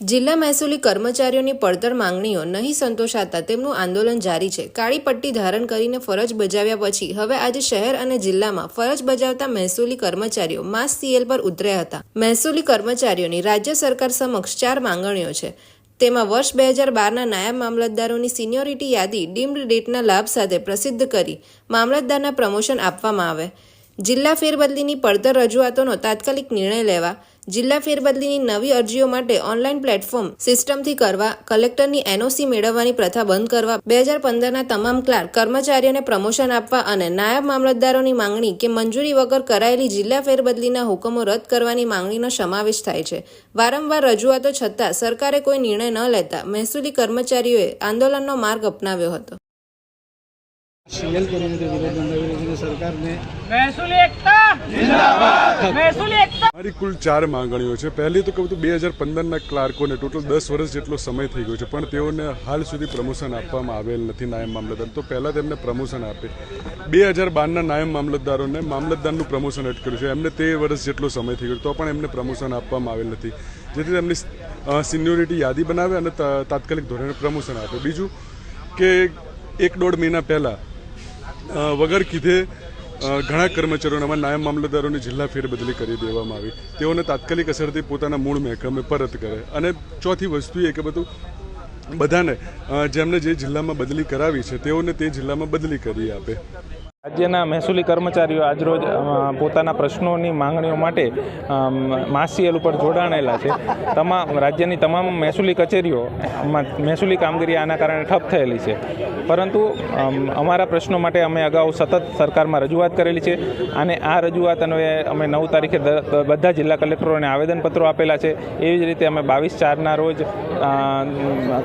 જિલ્લા મહેસૂલી કર્મચારીઓની પડતર માંગણીઓ નહીં સંતોષાતા તેમનું આંદોલન જારી છે. કાળી પટ્ટી ધારણ કરીને ફરજ બજાવ્યા પછી હવે આજે શહેર અને જિલ્લામાં ફરજ બજાવતા મહેસૂલી કર્મચારીઓ માસ સીએલ પર ઉતર્યા હતા. મહેસૂલી કર્મચારીઓની રાજ્ય સરકાર સમક્ષ ચાર માંગણીઓ છે. તેમાં વર્ષ બે હજાર બારના નાયબ મામલતદારોની સિનિયોરિટી યાદી, ડીમ્ડ ડેટના લાભ સાથે પ્રસિદ્ધ કરી મામલતદારના પ્રમોશન આપવામાં આવે. જિલ્લા ફેરબદલીની પડતર રજૂઆતોનો તાત્કાલિક નિર્ણય લેવા જિલ્લા ફેરબદલીની નવી અરજીઓ માટે ઓનલાઈન પ્લેટફોર્મ સિસ્ટમથી કરવા કલેક્ટરની એનઓસી મેળવવાની પ્રથા બંધ કરવા બે હજાર પંદરના તમામ ક્લાર્ક કર્મચારીઓને પ્રમોશન આપવા અને નાયબ મામલતદારોની માંગણી કે મંજૂરી વગર કરાયેલી જિલ્લા ફેરબદલીના હુકમો રદ કરવાની માંગણીનો સમાવેશ થાય છે. વારંવાર રજૂઆતો છતાં સરકારે કોઈ નિર્ણય ન લેતા મહેસૂલી કર્મચારીઓએ આંદોલનનો માર્ગ અપનાવ્યો હતો. સીએલ કરીને વિરોધ નોંધાવી રહ્યું છે સરકારને મહેસૂલી એકતા! જિંદાબાદ! મહેસૂલી એકતા મારી કુલ ચાર માંગણીઓ છે. પહેલી તો કહું તો બે હજાર પંદરના ક્લાર્કોને ટોટલ દસ વર્ષ જેટલો સમય થઈ ગયો છે, પણ તેઓને હાલ સુધી પ્રમોશન આપવામાં આવેલ નથી નાયબ મામલતદાર. તો પહેલાં તેમને પ્રમોશન આપે. બે હજાર બારના નાયબ મામલતદારોને મામલતદારનું પ્રમોશન અટક્યું છે. એમને તે વર્ષ જેટલો સમય થઈ ગયો, તો પણ એમને પ્રમોશન આપવામાં આવેલ નથી. જેથી તેમની સિન્યોરિટી યાદી બનાવે અને તાત્કાલિક ધોરણે પ્રમોશન આપે. બીજું કે એક દોઢ મહિના પહેલાં વગર કીધે ઘણા કર્મચારીઓને નાયબ મામલતદારોની જિલ્લા ફેરબદલી કરી દેવામાં આવી. તેઓને તાત્કાલિક અસરથી પોતાના મૂળ મહેકમે પરત કરે. અને ચોથી વસ્તુ એ કે બધું બધાને જેમને જે જિલ્લામાં બદલી કરાવી છે, તેઓને તે જિલ્લામાં બદલી કરી આપે. રાજ્યના મહેસૂલી કર્મચારીઓ આજરોજ પોતાના પ્રશ્નોની માંગણીઓ માટે માસીએલ ઉપર જોડાણેલા છે. તમામ, રાજ્યની તમામ મહેસૂલી કચેરીઓમાં મહેસૂલી કામગીરી આના કારણે ઠપ થયેલી છે. પરંતુ અમારા પ્રશ્નો માટે અમે અગાઉ સતત સરકારમાં રજૂઆત કરેલી છે અને આ રજૂઆત અન્વયે અમે નવ તારીખે બધા જિલ્લા કલેક્ટરોને આવેદનપત્રો આપેલા છે. એવી જ રીતે અમે બાવીસ ચારના રોજ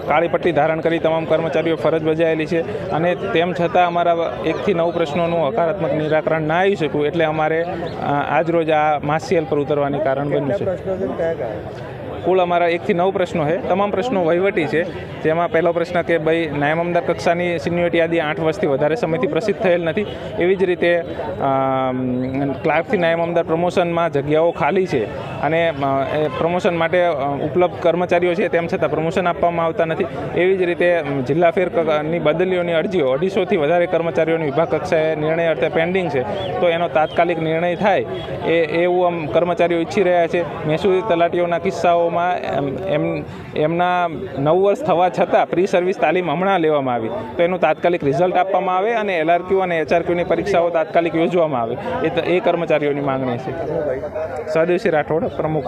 કાળી પટ્ટી ધારણ કરી તમામ કર્મચારીઓ ફરજ બજાવેલી છે. અને તેમ છતાં અમારા એકથી નવ પ્રશ્નોનું હકારાત્મક નિરાકરણ ના આવી શક્યું એટલે અમારે આજરોજ આજ રોજ આ માસિયલ પર ઉતરવાની કારણ બન્યું છે. કુલ અમારા એકથી નવ પ્રશ્નો છે. તમામ પ્રશ્નો વહીવટી છે. જેમાં પહેલો પ્રશ્ન કે ભાઈ નાયબ અમદાર કક્ષાની સિન્યોરિટી યાદી આઠ વર્ષથી વધારે સમયથી પ્રસિદ્ધ થયેલ નથી. એવી જ રીતે ક્લાર્કથી નાયબ અમદાર પ્રમોશનમાં જગ્યાઓ ખાલી છે અને પ્રમોશન માટે ઉપલબ્ધ કર્મચારીઓ છે તેમ છતાં પ્રમોશન આપવામાં આવતા નથી. એવી જ રીતે જિલ્લા ફેરની બદલીઓની અરજીઓ અઢીસોથી વધારે કર્મચારીઓની વિભાગ કક્ષાએ નિર્ણય અર્થે પેન્ડિંગ છે. તો એનો તાત્કાલિક નિર્ણય થાય એ, એવું આમ કર્મચારીઓ ઈચ્છી રહ્યા છે. મહેસૂલી તલાટીઓના કિસ્સાઓમાં એમ એમ, એમના નવ વર્ષ થવા છતાં પ્રી સર્વિસ તાલીમ હમણાં લેવામાં આવી. તો એનું તાત્કાલિક રિઝલ્ટ આપવામાં આવે અને એલઆરક્યુ અને એચઆરક્યુની પરીક્ષાઓ તાત્કાલિક યોજવામાં આવે. એ ત- એ કર્મચારીઓની માંગણી છે. સદેવસિંહ રાઠોડ, પ્રમુખ.